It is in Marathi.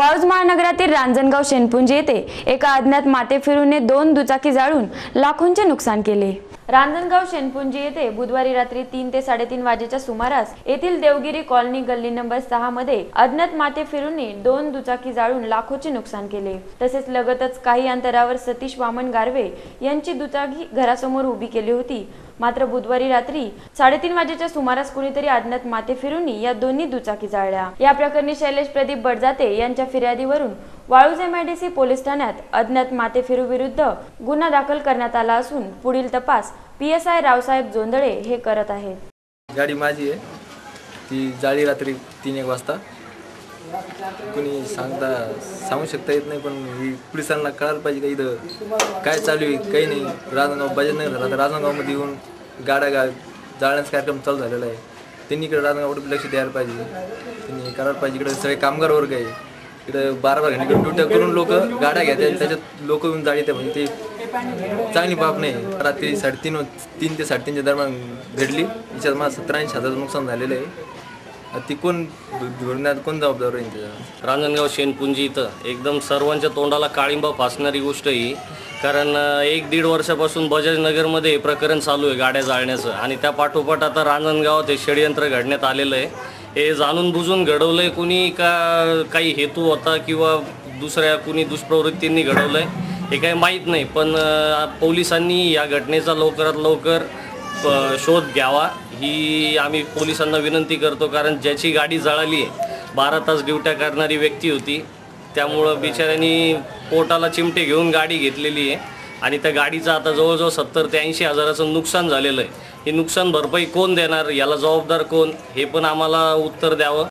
वाळूज महानगरातील रांजणगाव शेनपुंजी येथे एका अज्ञात माते फिरूने दोन दुचाकी जाळून लाखोंचे नुकसान केले. रांजणगाव शेनपुंजी येथे बुधवारी रात्री तीन ते साडेतीन वाजेच्या सुमारास येथील देवगिरी कॉलनी गल्ली नंबर सहा मध्ये अज्ञात माते फिरूने दोन दुचाकी जाळून लाखोचे नुकसान केले. तसेच लगतच काही अंतरावर सतीश वामन गारवे यांची दुचाकी घरासमोर उभी केली होती. मात्र बुधवारी रात्री साडेतीन वाजेच्या सुमारास कुणीतरी अज्ञात माते फिरूंनी या दोन्ही दुचाकी जाळल्या. या प्रकरणी शैलेश प्रदीप बडजाते यांच्या फिर्यादीवरून वाळूज एमआयडीसी पोलीस ठाण्यात अज्ञात माते विरुद्ध गुन्हा दाखल करण्यात आला असून पुढील तपास P S I Raosaheb Jondhale हे करत आहेत. गाडी माझी आहे. ती जाळी रात्री तीन एक वाजता. कोणी सांगता सांगू शकता येत नाही पण ही पोलिसांना कळायला पाहिजे का इथं काय चालू आहे काही नाही. राजनगाव बजाज नाही आता राजनगावमध्ये येऊन गाड्या गा जाळण्याचा कार्यक्रम चालू झालेला आहे. त्यांनी इकडे राजनगावकडे लक्ष द्यायला पाहिजे. त्यांनी करायला पाहिजे. इकडे सगळे कामगार वर्ग आहे. इकडे बारा बारा घंटे ड्युट्या करून लोक गाड्या घेतात त्याच्यात लोक येऊन जाळी त्या म्हणजे ती चांगली बाब नाही. रात्री साडेतीन तीन ते साडेतीनच्या दरम्यान घडली. तिच्यात मला सत्तर ऐंशी हजाराचं नुकसान झालेलं आहे. ती कोण धोरणात कोण जबाबदार राहील त्याच्या रांजणगाव शेनपुंजी इथं. एकदम सर्वांच्या तोंडाला काळिंबा फासणारी गोष्ट ही. कारण एक दीड वर्षापासून बजाजनगरमध्ये हे प्रकरण चालू आहे गाड्या जाळण्याचं. आणि त्या पाठोपाठ आता रांजणगावात हे षडयंत्र घडण्यात आलेलं आहे. हे जाणून बुजून घडवलं आहे कुणी का काही हेतू होता किंवा दुसऱ्या कुणी दुष्प्रवृत्तींनी घडवलं आहे हे काही माहीत नाही. पण पोलिसांनी या घटनेचा लवकरात लवकर शोध घ्यावा. ही आम्ही पोलिसांना विनंती करतो कारण ज्याची गाडी जळाली आहे बारा तास ड्युट्या करणारी व्यक्ती होती. त्यामुळं बिचाऱ्यांनी पोटाला चिमटे घेऊन गाडी घेतलेली आहे. आणि त्या गाडीचं आता जवळजवळ सत्तर ते ऐंशी हजाराचं नुकसान झालेलं आहे. हे नुकसान भरपाई कोण देणार? याला जबाबदार कोण? हे पण आम्हाला उत्तर द्यावं.